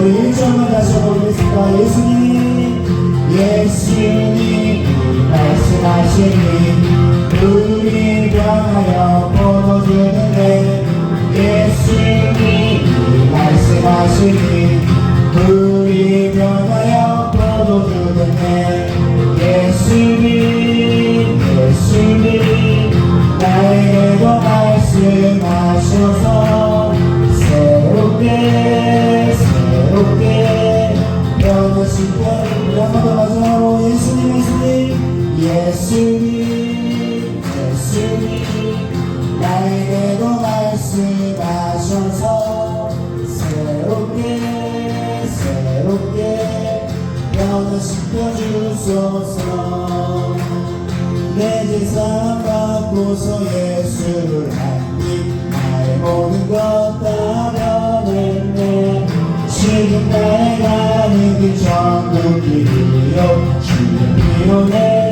우리 1절만 다시 해보겠습니다. 예수님, 예수님, 말씀하시니, 우리 변하여 보여주는데, 예수님, 말씀하시니, 우리 변하여 보여주는데, 나에게도 말씀하셔서 새롭게 새롭게 변화시켜 주소서. 내 재산 받고서 예수를 한입 나의 모든 것 다 변했네. 지금 나의 가는 길 전부 길이요 주의 피로 내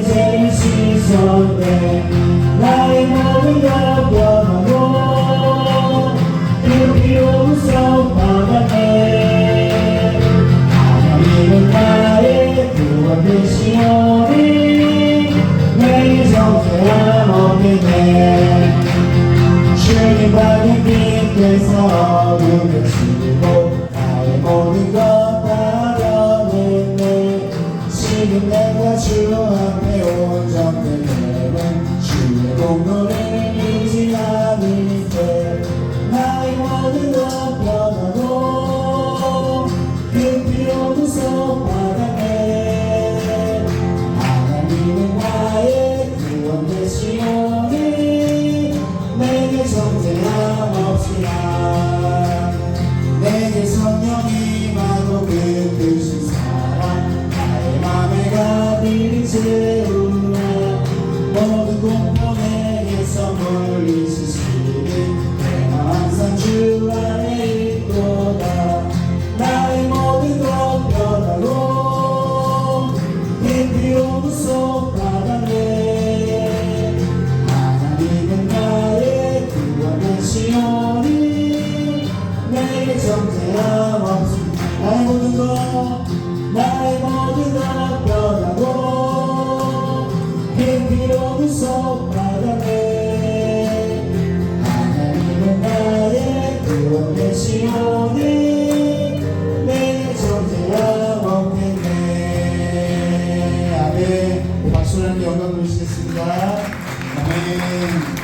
되시오니 내게 정죄함 없겠네 주님 받은 빛께서 어둠을 치고 나의 모든 것다 변했네 지금 내가 주 앞에 온전히 되는 주의 공로를 하나님은 나의 구원 되시오니 내게 정죄함 없으나 네, 변함없이 나의 모든 것 나의 모든 것 변하고 흰비로 구속 받아내 하나님은 나의 구원의 시온이 내게 존재하옵겠네 아멘 박수를 함께 영광 돌리시겠습니다. 네.